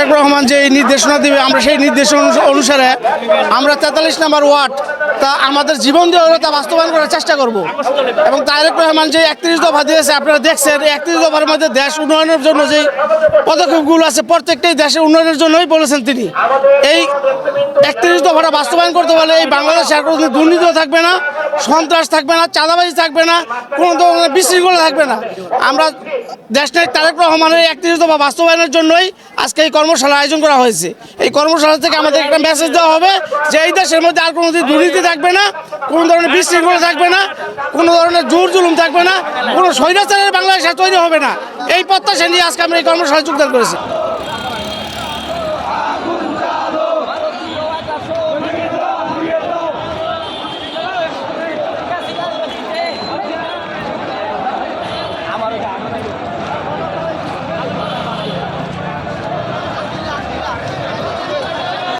তারেক রহমান যে নির্দেশনা দেবে, আমরা সেই নির্দেশনা অনুসারে আমরা তেতাল্লিশ নাম্বার ওয়ার্ড তা আমাদের জীবন দিয়ে তা বাস্তবায়ন করার চেষ্টা করব। এবং তারেক রহমান যে একত্রিশ দফা দিয়েছে, আপনারা দেখছেন একত্রিশ দফার মধ্যে দেশ উন্নয়নের জন্য যে পদক্ষেপগুলো আছে, প্রত্যেকটাই দেশের উন্নয়নের জন্যই বলেছেন তিনি। এই একত্রিশ দফাটা বাস্তবায়ন করতে পারলে এই বাংলাদেশে আর কোনো দুর্নীতিও থাকবে না, সন্ত্রাস থাকবে না, চাঁদাবাজি থাকবে না, কোনো ধরনের বিশৃঙ্খলা থাকবে না। আমরা দেশনায়ক তারেক রহমানের একত্রিশতম বাস্তবায়নের জন্যই আজকে এই কর্মশালার আয়োজন করা হয়েছে। এই কর্মশালা থেকে আমাদের একটা মেসেজ দেওয়া হবে যে এই দেশের মধ্যে আর কোনো দুর্নীতি থাকবে না, কোনো ধরনের বিশৃঙ্খলা থাকবে না, কোনো ধরনের জোর জুলুম থাকবে না, কোনো স্বৈরাচারের বাংলাদেশ তৈরি হবে না। এই প্রত্যাশা নিয়ে আজকে আমরা এই কর্মশালায় যোগদান করেছি।